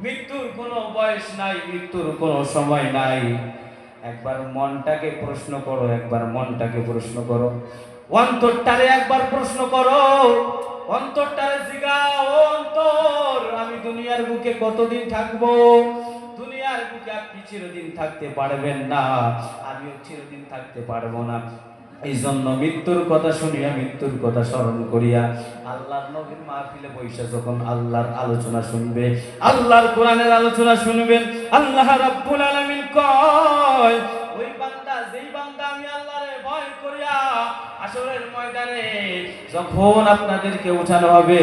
মৃত্যুর কোনো বয়স নাই, মৃত্যুর কোনো সময় নাই। একবার মনটাকে প্রশ্ন করো, একবার মনটাকে প্রশ্ন করো। অন্তরটারে একবার প্রশ্ন করো, অন্তরটারে জিগাও, অন্তর। আমি দুনিয়ার বুকে কতদিন থাকব? দুনিয়ার বুকে আপনি চিরদিন থাকতে পারবেন না। আমিও চিরদিন থাকতে পারব না। এই জন্য মৃত্যুর কথা শুনিয়া, মৃত্যুর কথা স্মরণ করিয়া আল্লাহর নবীর মাহফিলে যখন আল্লাহর আলোচনা শুনবে, আল্লাহর কোরআনের আলোচনা শুনবেন আল্লাহ রাব্বুল আলামিন কয়, ওই বান্দা, যেই বান্দা আমি আল্লাহরে ভয় করিয়া আসরের ময়দানে যখন আপনাদেরকে উঠানো হবে,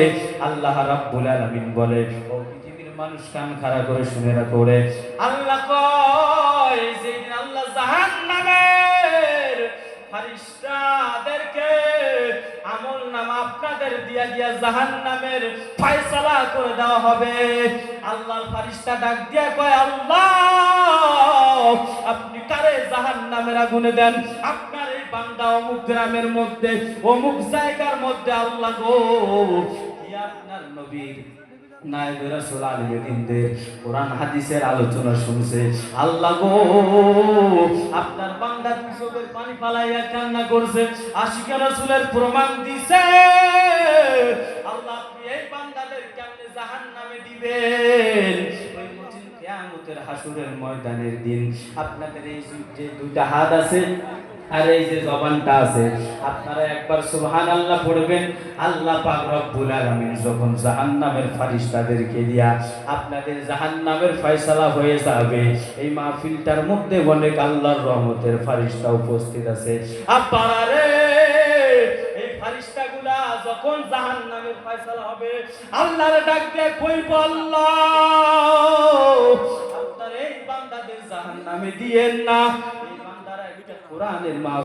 আল্লাহ রাব্বুল আলামিন বলে, ও পৃথিবীর মানুষ কান খাড়া করে শুনে রাখো আল্লাহ ফারিস্তাদেরকে আমল নাম আপনাদের দিয়া দিয়া জাহান্নামের ফয়সালা করে দেওয়া হবে। আল্লাহর ফারিস্তা ডাক দিয়া কয়, আল্লাহ, আপনি কারে জাহান্নামের আগুনে দেন? আপনার এই বান্দা অমুক গ্রামের মধ্যে, অমুক জায়গার মধ্যে আল্লাহ গো আপনার নবীর নায়েবে রাসূল আলিমদের কোরআন, হাদিসের আলোচনা শুনছে। আল্লাহ গো আপনার বান্দার চোখের পানি পালাইয়া কান্না করছে। আশিকা রাসূলের প্রমাণ দিছে। আল্লাহ আপনি এই বান্দাদের কেমনে জাহান্নামে দিবেন? ওই হাসুরের ময়দানের দিন। আপনাদের এই যে দুইটা হাত আছে আর এই যে জবানটা আছে, আপনারা একবার সুবহান আল্লাহ পড়বেন, আল্লাহ পাক রব্বুল আলামিন যখন জাহান্নামের ফারিস্তাদেরকে দিয়া আপনাদের জাহান্নামের ফয়সালা হয়ে যাবে, এই মাহফিলটার মধ্যে অনেক আল্লাহর রহমতের ফারিস্তা উপস্থিত আছে। আপনারা রে, এই যখন জাহান্নামের হবে আল্লাহ, আপনার এই জাহান্নামে দিয়েন না কোরআনের মা